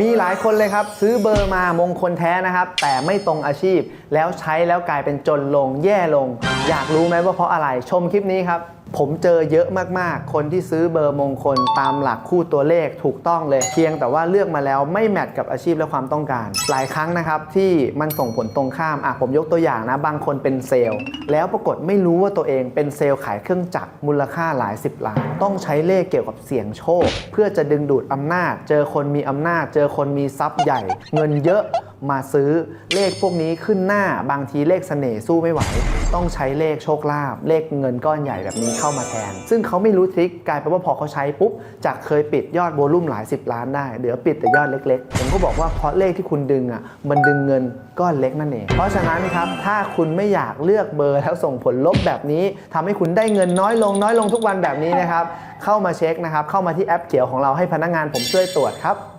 มีหลายคนเลยครับ ซื้อเบอร์มามงคลแท้นะครับ แต่ไม่ตรงอาชีพ แล้วใช้แล้วกลายเป็นจนลงแย่ลง อยากรู้ไหมว่าเพราะอะไรชมคลิปนี้ครับ ผมเจอเยอะมากๆ คนที่ซื้อเบอร์มงคลตามหลักคู่ตัวเลขถูกต้องเลย เพียงแต่ว่าเลือกมาแล้วไม่แมทกับอาชีพและความต้องการ หลายครั้งนะครับที่มันส่งผลตรงข้ามอะผมยกตัวอย่างนะ บางคนเป็นเซลล์ แล้วปรากฏไม่รู้ว่าตัวเองเป็นเซลล์ขายเครื่องจักรมูลค่าหลายสิบล้านต้องใช้เลขเกี่ยวกับเสี่ยงโชค เพื่อจะดึงดูดอำนาจ เจอคนมีอำนาจ เจอคนมีทรัพย์ใหญ่ เงินเยอะ มาซื้อเลขพวกนี้ขึ้นหน้าบางทีเลขเสน่ห์สู้ไม่ไหว ต้องใช้เลขโชคลาภเลขเงินก้อนใหญ่แบบนี้เข้ามาแทน ซึ่งเขาไม่รู้ทริคกลายเป็นว่าพอเขาใช้ปุ๊บจากเคยปิดยอดโวลุ่มหลาย 10 ล้านได้เดี๋ยวปิดแต่ยอดเล็ก ๆ ผมก็บอกว่าเพราะเลขที่คุณดึงอะมันดึงเงินก้อนเล็กนั่นเองเพราะฉะนั้นครับถ้าคุณไม่อยากเลือกเบอร์แล้วส่งผลลบแบบนี้ทำให้คุณได้เงินน้อยลงน้อยลงทุกวันแบบนี้นะครับเข้ามาเช็คนะครับเข้ามาที่แอปเขียวของเราให้พนักงานผมช่วยตรวจครับ